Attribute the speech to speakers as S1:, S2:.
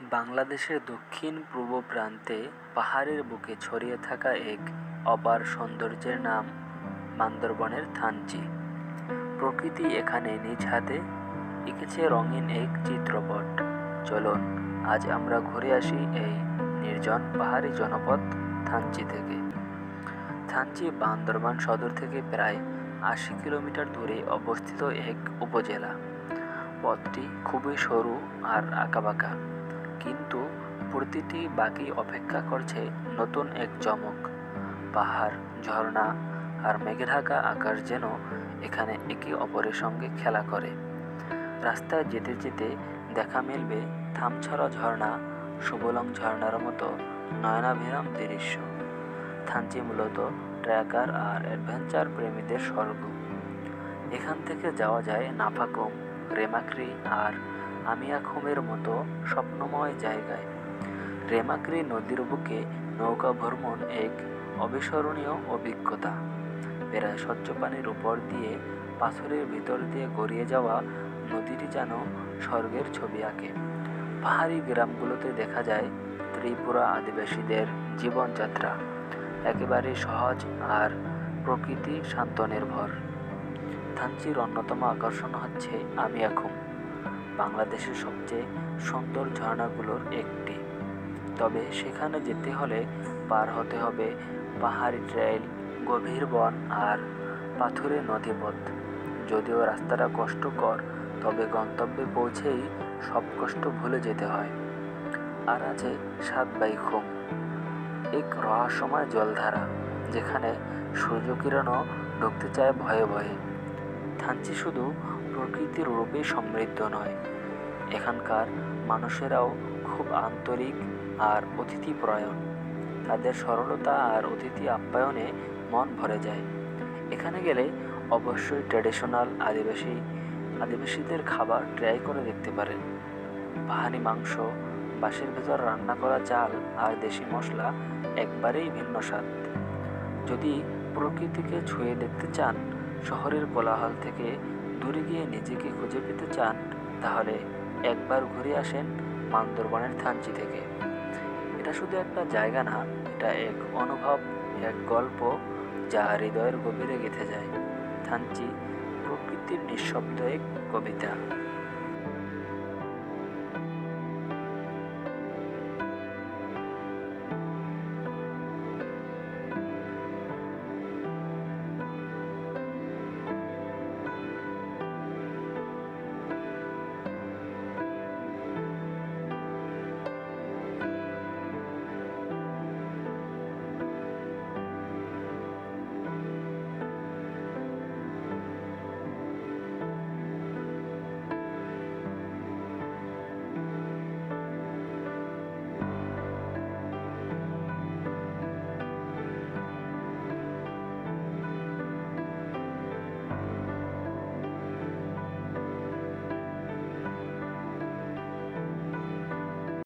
S1: বাংলাদেশের দক্ষিণ-পূর্ব প্রান্তে পাহাড়ের বুকে ছড়িয়ে থাকা এক অপার সৌন্দর্যের নাম বান্দরবনের থানচি। প্রকৃতি এখানে নিজ হাতে এঁকেছে রঙিন এক চিত্রপট। চলুন আজ আমরা ঘুরে আসি এই নির্জন পাহাড়ি জনপদ থানচি থেকে। থানচি বান্দরবান সদর থেকে প্রায় আশি কিলোমিটার দূরে অবস্থিত এক উপজেলা। পথটি খুবই সরু আর আঁকাবাঁকা, কিন্তু প্রতিটি বাকি অপেক্ষা করছে নতুন এক চমক। পাহাড়, ঝর্ণা আর মেঘে ঢাকা আকাশ যেন এখানে একে অপরের সঙ্গে খেলা করে। রাস্তায় যেতে যেতে দেখা মিলবে থামছড়া ঝর্ণা, সুবলং ঝর্ণার মতো নয়নাভিরাম দৃশ্য। থানচি মূলত ট্র্যাকার আর অ্যাডভেঞ্চার প্রেমীদের স্বর্গ। এখান থেকে যাওয়া যায় নাফাকুম, রেমাক্রি আর আমিয়াখুমের মতো স্বপ্নময় জায়গায়। রেমাক্রি নদীর বুকে নৌকা ভ্রমণ এক অবিস্মরণীয় অভিজ্ঞতা। প্রায় স্বচ্ছ পানির উপর দিয়ে পাথরের ভিতর দিয়ে গড়িয়ে যাওয়া নদীটি যেন স্বর্গের ছবি আঁকে। পাহাড়ি গ্রামগুলোতে দেখা যায় ত্রিপুরা আদিবাসীদের জীবনযাত্রা, একেবারে সহজ আর প্রকৃতি শান্তনির্ভর। থানচির অন্যতম আকর্ষণ হচ্ছে আমিয়াখুম, বাংলাদেশের সবচেয়ে সুন্দর ঝর্ণাগুলোর একটি। তবে সেখানে যেতে হলে পার হতে হবে পাহাড়ি ট্রেইল, গভীর বন আর পাথুরে নদীপথ। যদিও রাস্তাটা কষ্টকর, তবে গন্তব্যে পৌঁছেই সব কষ্ট ভুলে যেতে হয়। আর আছে সাতবাই-খুম, এক রহস্যময় জলধারা, যেখানে সূর্যকিরণও ঢুকতে চায় ভয়ে ভয়ে। থানচি শুধু প্রকৃতির রূপে সমৃদ্ধ নয়, এখানকার মানুষেরাও খুব আন্তরিক আর অতিথিপরায়ণ। তাদের সরলতা আর অতিথি আপ্যায়নে মন ভরে যায়। এখানে গেলে অবশ্যই ট্র্যাডিশনাল আদিবাসী আদিবাসীদের খাবার ট্রাই করে দেখতে পারেন। পাহাড়ি মাংস, বাঁশের ভেতর রান্না করা চাল আর দেশি মশলা একবারেই ভিন্ন স্বাদ। যদি প্রকৃতিকে ছুঁয়ে দেখতে চান, শহরের কোলাহল থেকে দূরে গিয়ে নিজেকে খুঁজে পেতে চান, তাহলে একবার ঘুরে আসেন বান্দরবানের থানচি থেকে। এটা শুধু একটা জায়গা না, এটা এক অনুভব, এক গল্প যা হৃদয়ের গভীরে গেঁথে যায়। থানচি প্রকৃতির নিঃশব্দ এক কবিতা।